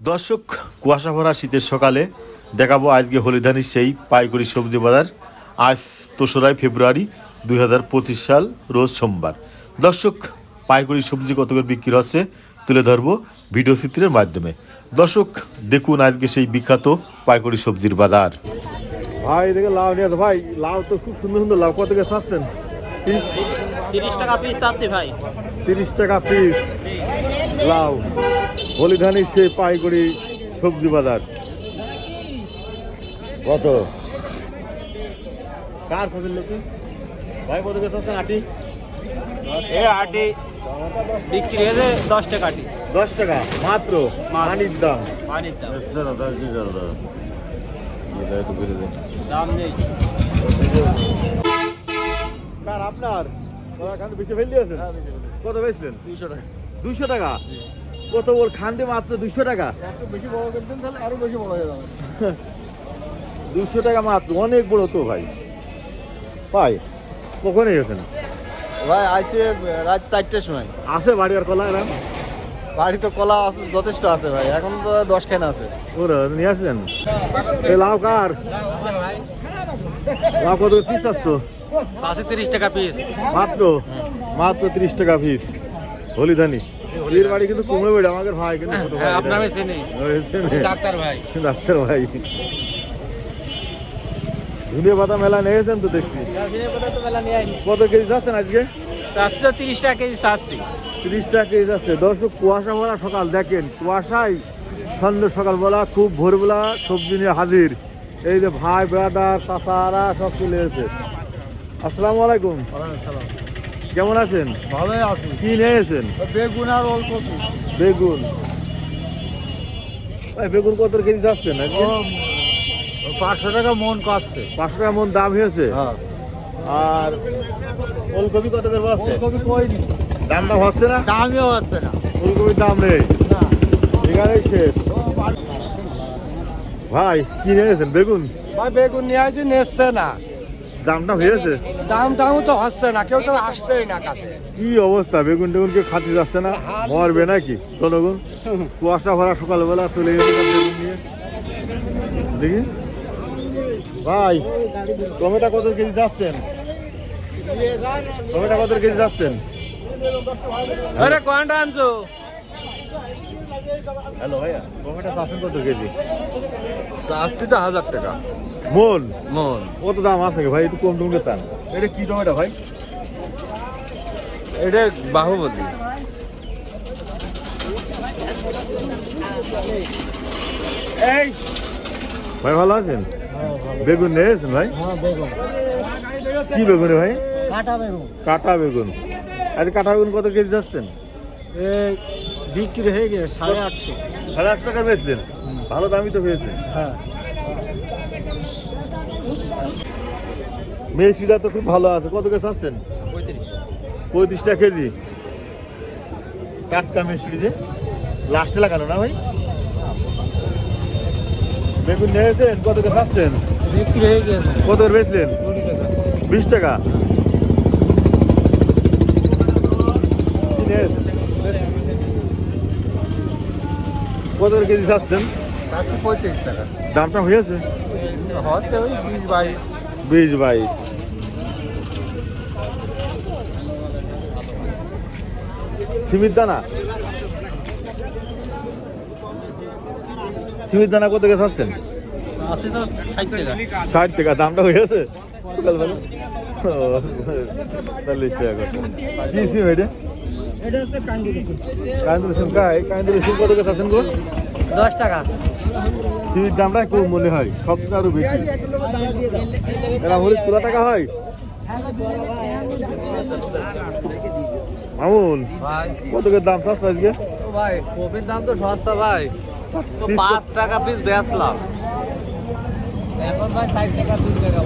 দর্শক কুয়াশা ভরা শীতের সকালে দেখাবো আজকে হলিধানির সেই পাইকারি সবজি বাজার। আজ তেসরাই ফেব্রুয়ারি দুই হাজার পঁচিশ সাল রোজ সোমবার। দর্শক পাইকারি সবজি কত করে বিক্রি হচ্ছে তুলে ধরবো ভিডিও চিত্রের মাধ্যমে। দর্শক দেখুন আজকে সেই বিখ্যাত পাইকারি সবজির বাজার। ভাই দেখে লাউ নিয়ে ভাই। লাউ তো খুব সুন্দর সুন্দর লাউ। কত করে চাচ্ছেন? তিরিশ টাকা পিস চাচ্ছি ভাই। তিরিশ টাকা পিস লাউ হলিধানির সেই পাইকারি সবজি বাজার। কত? কার লোকে ভাই কত গেছে আটি? এ আটি। বিক্রি হয়েছে দশ টাকা আটি। দশ টাকা মাত্র। পানির দাম? পানির দাম। দাম নেই। আপনার? খান বেশি ফেল দিয়েছেন কত বেচলেন? দুইশো টাকা। দুইশো টাকা। কত ওর খান্দে মাত্র দুইশো টাকা? একটু বেশি বড় করতেন তাহলে আরও বেশি বড় হয়ে যাবে। দুশো টাকা মাত্র অনেক বড় তো ভাই। ভাই কখন গেছেন ভাই আইসে রাত চারটের সময়। আছে বাড়ি আর কলা এলাম বাড়িতে কলা যথেষ্ট আছে ভাই এখন তো দশ খান আছে। ওরা নিয়ে আসলেন? এই লাউ কার? লাউ কত পিস আসছো আছে তিরিশ টাকা পিস মাত্র? মাত্র ত্রিশ টাকা পিস হলিধানি এর বাড়ি কিন্তু কুমড়ো বেড়ে আমাদের ভাই কিন্তু ছোট হ্যাঁ আপনার চিনি। ডাক্তার ভাই। ডাক্তার ভাই। পাতা মেলা নিয়েছেন তো দেখছি। কত কেজি যাচ্ছেন আজকে? তো তিরিশ টাকা কেজি চাচ্ছি। তিরিশ টাকা কেজি যাচ্ছে দর্শক কুয়াশা ভরা সকাল দেখেন কুয়াশায় সন্ধ্যে সকালবেলা খুব ভোরবেলা সবজি নিয়ে হাজির। এই যে ভাই ব্রাদার চাচারা সব চলে এসেছে। আসসালামু আলাইকুম। কেমন আছেন? ভালোই আছি। কি নিয়েছেন বেগুন আর ওলকপি। বেগুন। ভাই বেগুন কত কেজি যাচ্ছেন আজকে পাঁচশো টাকা মন কাটছে। পাঁচশো টাকা মন দাম হয়েছে? হ্যাঁ। আর ওলকপি কত করে বাড়ছে ওলকপি কই নি দামটা হচ্ছে না? দামিও হচ্ছে না। ফুলকপির দাম নেই? না। এখানেই শেষ। ভাই কি নিয়েছেন বেগুন? ভাই বেগুন নিয়ে আসি নেসছে না। দামটা হয়েছে? দাম দাম তো হচ্ছে না কেউ তো আসছেই না কাছে। কি অবস্থা? বেগুন টেগুন কেউ খাতে যাচ্ছে না? মরবে নাকি? জনগণ? কুয়াশা ভরা সকালবেলা চলে গেছে বেগুন নিয়ে। দেখি। ভাই টমেটো কত কেজি যাচ্ছেন? টমেটো কত কেজি যাচ্ছেন? আরে কোনটা আনছো? হ্যালো ভাইয়া। টমেটো কত কেজি? চাচ্ছি তো হাজার টাকা। মন? মন। কত দাম আছে ভাই? একটু কম টমকে চান এটা কি টমেটো ভাই? এটা বাহুবলী। এই। ভাই ভালো আছেন? বেগুন নিয়েছেন ভাই? হ্যাঁ কি বেগুন ভাই? কাটা বেগুন। কাটা বেগুন। আজ কাটা বেগুন কত কেজি যাচ্ছেন? বিক্রি হয়ে গেছে সাড়ে আটশো। সাড়ে আট টাকা বেচলেন? ভালো দামই তো হয়েছে। হ্যাঁ। মেশিটা তো খুব ভালো আছে। কত কেজি চাচ্ছেন? পঁয়ত্রিশ টাকা। কেজি। টাটকা মিষ্টি যে। লাস্টে লাগানো না ভাই? বেগুন নিয়েছেন কত কেজি চাচ্ছেন? বিক্রি হয়ে গেছে কত করে বেচলেন? বিশ টাকা। কি নিয়েছেন? কত কেজি চাচ্ছেন? চারশো পঁয়ত্রিশ টাকা। দামটা হয়েছে? হচ্ছে ওই বিশ বাইশ। বিশ বাইশ। সিমির দানা? সিমির দানা কত গেছে আসছেন ষাট টাকা। দামটা হয়েছে? সকালবেলা চল্লিশ টাকা কি সিম এটা? এটা হচ্ছে কাঞ্জুরি কাইন্দুল সিম কাই? কত আছেন গো? দশ টাকা। সিমির দামটা খুব মনে হয় সবচেয়ে আরও বেশি। এরা হলে তোলা টাকা হয়? মামুন কত করে দাম আজকে? ভাই কপির দাম তো সস্তা ভাই। তো পাঁচ টাকা পিস বেচলাম। এখন ভাই ষাট টাকা দুই টাকা